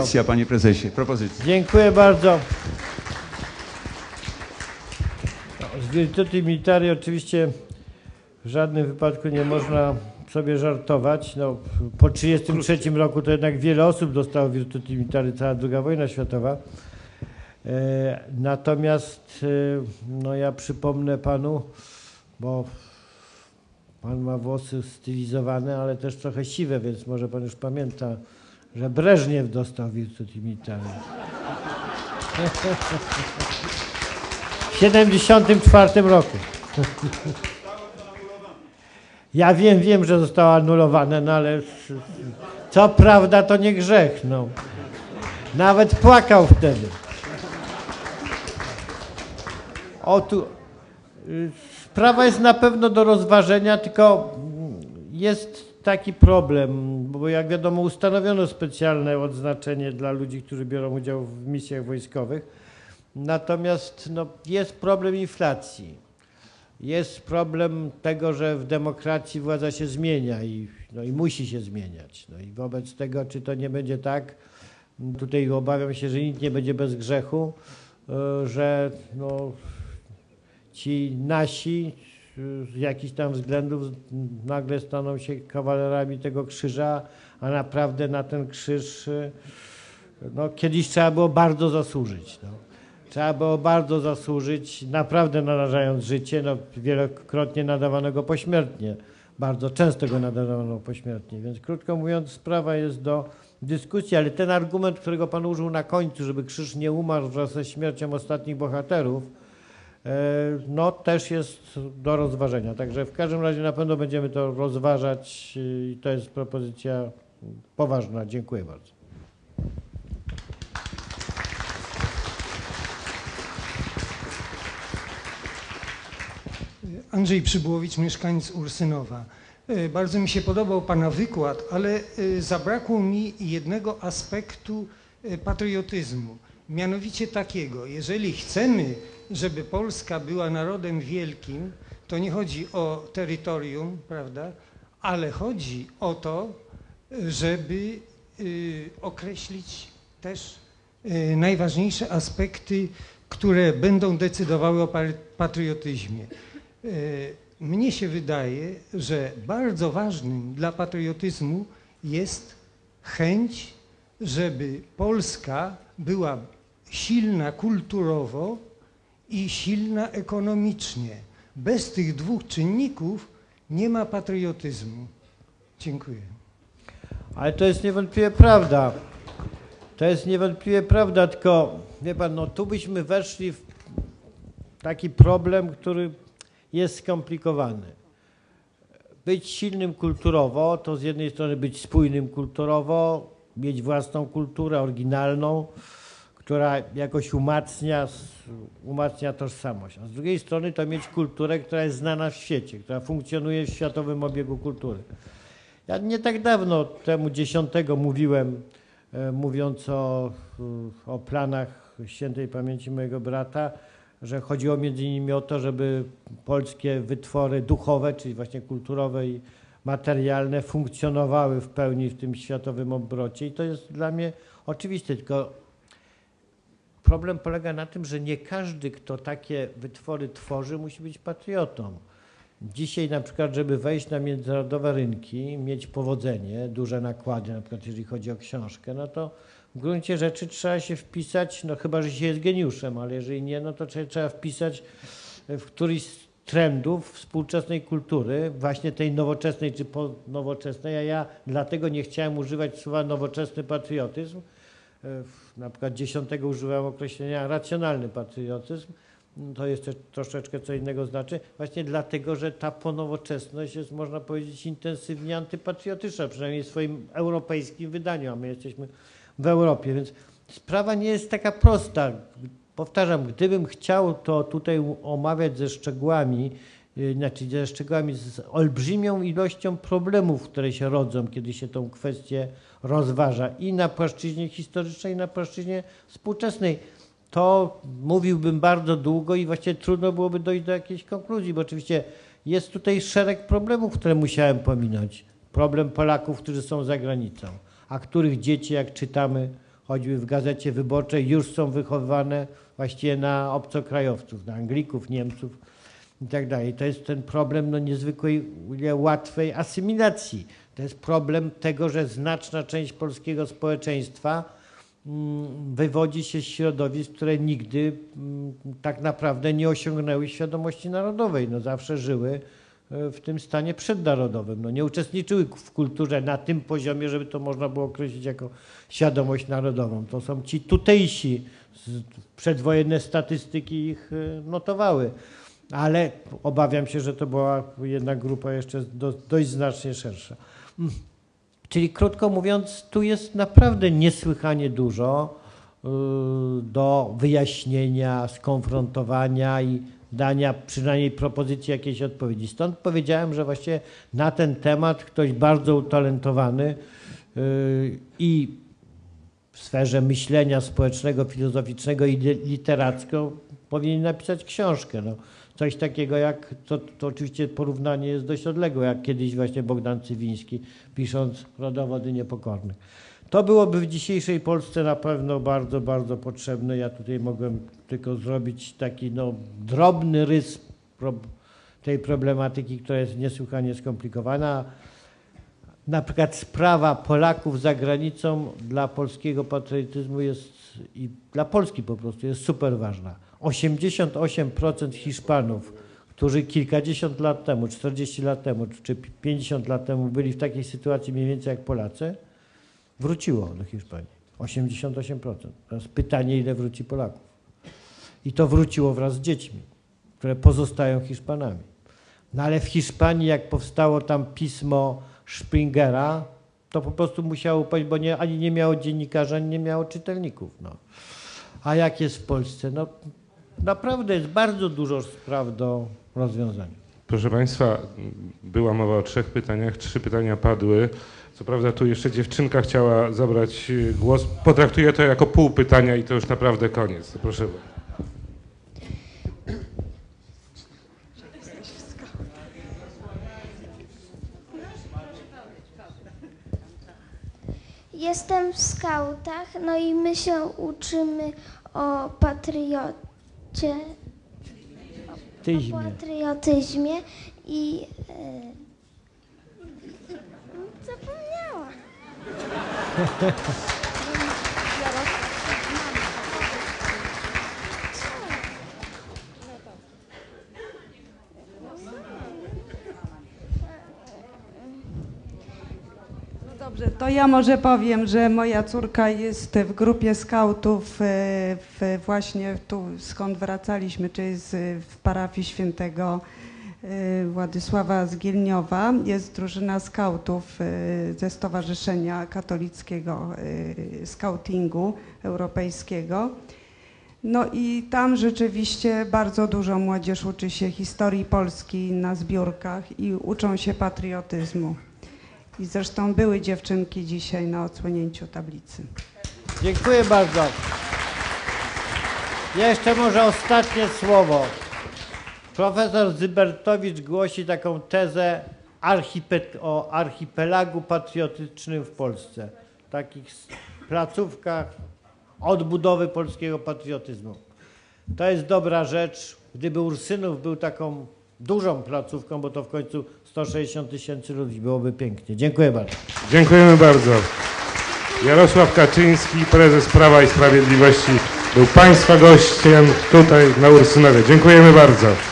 Propozycja, panie prezesie, propozycja. Dziękuję bardzo. No, Z Virtuti Militari oczywiście w żadnym wypadku nie można sobie żartować. No, po 1933 roku to jednak wiele osób dostało Virtuti Militari, cała II wojna światowa. E, natomiast e, no, ja przypomnę panu, bo pan ma włosy stylizowane, ale też trochę siwe, więc może pan już pamięta, że Breżniew dostał Virtuti Militari. W 1974 roku. Ja wiem, wiem, że zostało anulowane, no ale co prawda to nie grzech, no. Nawet płakał wtedy. O tu, y, sprawa jest na pewno do rozważenia, tylko jest taki problem, bo jak wiadomo ustanowiono specjalne odznaczenie dla ludzi, którzy biorą udział w misjach wojskowych. Natomiast no, jest problem inflacji. Jest problem tego, że w demokracji władza się zmienia i, no, i musi się zmieniać. No i wobec tego, czy to nie będzie tak, tutaj obawiam się, że nikt nie będzie bez grzechu, y, że no, ci nasi z jakichś tam względów nagle staną się kawalerami tego krzyża, a naprawdę na ten krzyż y, no, kiedyś trzeba było bardzo zasłużyć. No. Trzeba było bardzo zasłużyć, naprawdę narażając życie, no, wielokrotnie nadawanego pośmiertnie. Bardzo często go nadawano pośmiertnie. Więc krótko mówiąc, sprawa jest do dyskusji, ale ten argument, którego Pan użył na końcu, żeby krzyż nie umarł wraz ze śmiercią ostatnich bohaterów, no też jest do rozważenia. Także w każdym razie na pewno będziemy to rozważać i to jest propozycja poważna. Dziękuję bardzo. Andrzej Przybyłowicz, mieszkaniec Ursynowa. E, Bardzo mi się podobał Pana wykład, ale e, zabrakło mi jednego aspektu e, patriotyzmu. Mianowicie takiego, jeżeli chcemy, żeby Polska była narodem wielkim, to nie chodzi o terytorium, prawda, ale chodzi o to, żeby y, określić też y, najważniejsze aspekty, które będą decydowały o patriotyzmie. Y, Mnie się wydaje, że bardzo ważnym dla patriotyzmu jest chęć, żeby Polska była silna kulturowo i silna ekonomicznie. Bez tych dwóch czynników nie ma patriotyzmu. Dziękuję. Ale to jest niewątpliwie prawda. To jest niewątpliwie prawda, tylko wie pan, no tu byśmy weszli w taki problem, który jest skomplikowany. Być silnym kulturowo, to z jednej strony być spójnym kulturowo, mieć własną kulturę oryginalną, która jakoś umacnia, umacnia tożsamość. A z drugiej strony to mieć kulturę, która jest znana w świecie, która funkcjonuje w światowym obiegu kultury. Ja nie tak dawno temu dziesiątego mówiłem, e, mówiąc o, o planach świętej pamięci mojego brata, że chodziło między innymi o to, żeby polskie wytwory duchowe, czyli właśnie kulturowe i materialne funkcjonowały w pełni w tym światowym obrocie i to jest dla mnie oczywiste, tylko problem polega na tym, że nie każdy, kto takie wytwory tworzy, musi być patriotą. Dzisiaj na przykład, żeby wejść na międzynarodowe rynki, mieć powodzenie, duże nakłady, na przykład jeżeli chodzi o książkę, no to w gruncie rzeczy trzeba się wpisać, no chyba, że się jest geniuszem, ale jeżeli nie, no to trzeba, wpisać w któryś z trendów współczesnej kultury, właśnie tej nowoczesnej czy nowoczesnej, a ja dlatego nie chciałem używać słowa nowoczesny patriotyzm. E, Na przykład dziesiątego używałem określenia racjonalny patriotyzm. To jeszcze troszeczkę co innego znaczy. Właśnie dlatego, że ta ponowoczesność jest, można powiedzieć, intensywnie antypatriotyczna, przynajmniej w swoim europejskim wydaniu, a my jesteśmy w Europie, więc sprawa nie jest taka prosta. Powtarzam, gdybym chciał to tutaj omawiać ze szczegółami, znaczy ze szczegółami, z olbrzymią ilością problemów, które się rodzą, kiedy się tą kwestię rozważa i na płaszczyźnie historycznej, i na płaszczyźnie współczesnej, to mówiłbym bardzo długo i właściwie trudno byłoby dojść do jakiejś konkluzji, bo oczywiście jest tutaj szereg problemów, które musiałem pominąć. Problem Polaków, którzy są za granicą, a których dzieci, jak czytamy choćby w Gazecie Wyborczej, już są wychowywane właściwie na obcokrajowców, na Anglików, Niemców i tak dalej. To jest ten problem no, niezwykłej łatwej asymilacji. To jest problem tego, że znaczna część polskiego społeczeństwa mm, wywodzi się z środowisk, które nigdy mm, tak naprawdę nie osiągnęły świadomości narodowej. No, zawsze żyły e, w tym stanie przednarodowym. No, nie uczestniczyły w kulturze na tym poziomie, żeby to można było określić jako świadomość narodową. To są ci tutejsi, przedwojenne statystyki ich e, notowały ale obawiam się, że to była jedna grupa jeszcze do, dość znacznie szersza. Mm. Czyli krótko mówiąc, tu jest naprawdę niesłychanie dużo y, do wyjaśnienia, skonfrontowania i dania przynajmniej propozycji jakiejś odpowiedzi. Stąd powiedziałem, że właściwie na ten temat ktoś bardzo utalentowany y, i w sferze myślenia społecznego, filozoficznego i literackiego powinien napisać książkę. No coś takiego jak, to, to oczywiście porównanie jest dość odległe, jak kiedyś właśnie Bogdan Cywiński pisząc Rodowody Niepokornych. To byłoby w dzisiejszej Polsce na pewno bardzo, bardzo potrzebne. Ja tutaj mogłem tylko zrobić taki no, drobny rys pro, tej problematyki, która jest niesłychanie skomplikowana. Na przykład sprawa Polaków za granicą dla polskiego patriotyzmu jest i dla Polski po prostu jest super ważna 88% Hiszpanów, którzy kilkadziesiąt lat temu, 40 lat temu, czy 50 lat temu byli w takiej sytuacji mniej więcej jak Polacy, wróciło do Hiszpanii. 88%. Teraz pytanie, ile wróci Polaków. I to wróciło wraz z dziećmi, które pozostają Hiszpanami. No ale w Hiszpanii, jak powstało tam pismo Springera, to po prostu musiało pójść, bo nie, ani nie miało dziennikarzy, ani nie miało czytelników. No. A jak jest w Polsce? No, naprawdę jest bardzo dużo spraw do rozwiązania. Proszę Państwa, była mowa o trzech pytaniach, trzy pytania padły. Co prawda tu jeszcze dziewczynka chciała zabrać głos. Potraktuję to jako pół pytania i to już naprawdę koniec. Proszę bardzo. Jestem w skautach, no i my się uczymy o patriotyzmie Tyzmie. o patriotyzmie i zapomniałam. Dobrze, to ja może powiem, że moja córka jest w grupie skautów e, w, właśnie tu, skąd wracaliśmy, czyli z, w parafii świętego e, Władysława Zgielniowa. Jest drużyna skautów e, ze Stowarzyszenia Katolickiego Skautingu Europejskiego. No i tam rzeczywiście bardzo dużo młodzież uczy się historii Polski na zbiórkach i uczą się patriotyzmu. I zresztą były dziewczynki dzisiaj na odsłonięciu tablicy. Dziękuję bardzo. Jeszcze może ostatnie słowo. Profesor Zybertowicz głosi taką tezę o archipelagu patriotycznym w Polsce. Takich placówkach odbudowy polskiego patriotyzmu. To jest dobra rzecz. Gdyby Ursynów był taką dużą placówką, bo to w końcu 160 tysięcy ludzi, byłoby pięknie. Dziękuję bardzo. Dziękujemy bardzo. Jarosław Kaczyński, prezes Prawa i Sprawiedliwości, był Państwa gościem tutaj na Ursynowie. Dziękujemy bardzo.